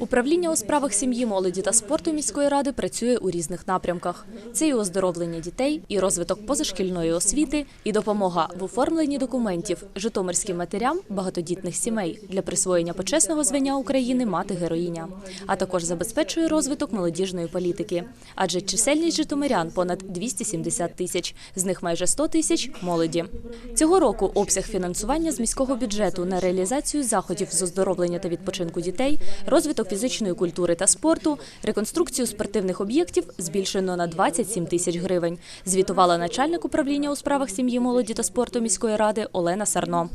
Управління у справах сім'ї, молоді та спорту міської ради працює у різних напрямках. Це і оздоровлення дітей, і розвиток позашкільної освіти, і допомога в оформленні документів житомирським матерям багатодітних сімей для присвоєння почесного звання України мати героїня, а також забезпечує розвиток молодіжної політики. Адже чисельність житомирян понад 270 тисяч, з них майже 100 тисяч молоді. Цього року обсяг фінансування з міського бюджету на реалізацію заходів з оздоровлення та відпочинку дітей, розвиток фізичної культури та спорту, реконструкцію спортивних об'єктів збільшено на 27 тисяч гривень. Звітувала начальник управління у справах сім'ї, молоді та спорту міської ради Олена Сарно.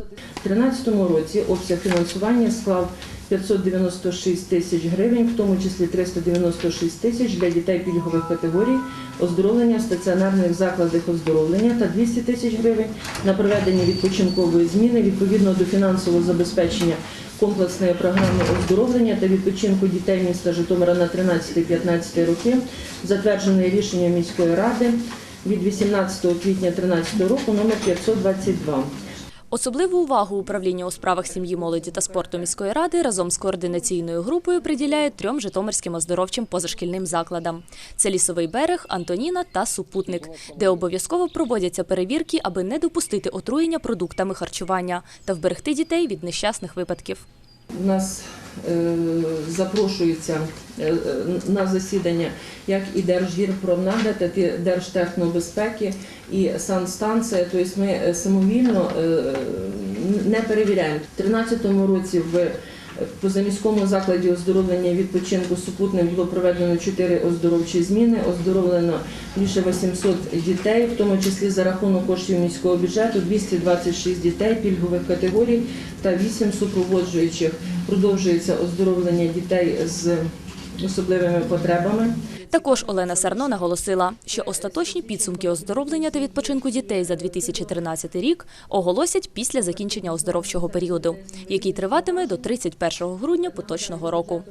У 2013 році обсяг фінансування склав 596 тисяч гривень, в тому числі 396 тисяч для дітей пільгових категорій, оздоровлення в стаціонарних закладах оздоровлення та 200 тисяч гривень на проведення відпочинкової зміни відповідно до фінансового забезпечення комплексної програми оздоровлення та відпочинку дітей міста Житомира на 13-15 роки, затвердженої рішенням міської ради від 18 квітня 2013 року номер 522. Особливу увагу управління у справах сім'ї, молоді та спорту міської ради разом з координаційною групою приділяє трьом житомирським оздоровчим позашкільним закладам: це лісовий берег, Антоніна та Супутник, де обов'язково проводяться перевірки, аби не допустити отруєння продуктами харчування та вберегти дітей від нещасних випадків. У нас е, запрошується е, е, на засідання як і Держгірпромнагляд, так і Держтехнобезпеки і санстанція. Тобто ми самовільно не перевіряємо. У 2013 році в позаміському закладі оздоровлення і відпочинку супутним було проведено 4 оздоровчі зміни, оздоровлено більше 800 дітей, в тому числі за рахунок коштів міського бюджету 226 дітей пільгових категорій та 8 супроводжуючих. Продовжується оздоровлення дітей з особливими потребами. Також Олена Сарно наголосила, що остаточні підсумки оздоровлення та відпочинку дітей за 2013 рік оголосять після закінчення оздоровчого періоду, який триватиме до 31 грудня поточного року.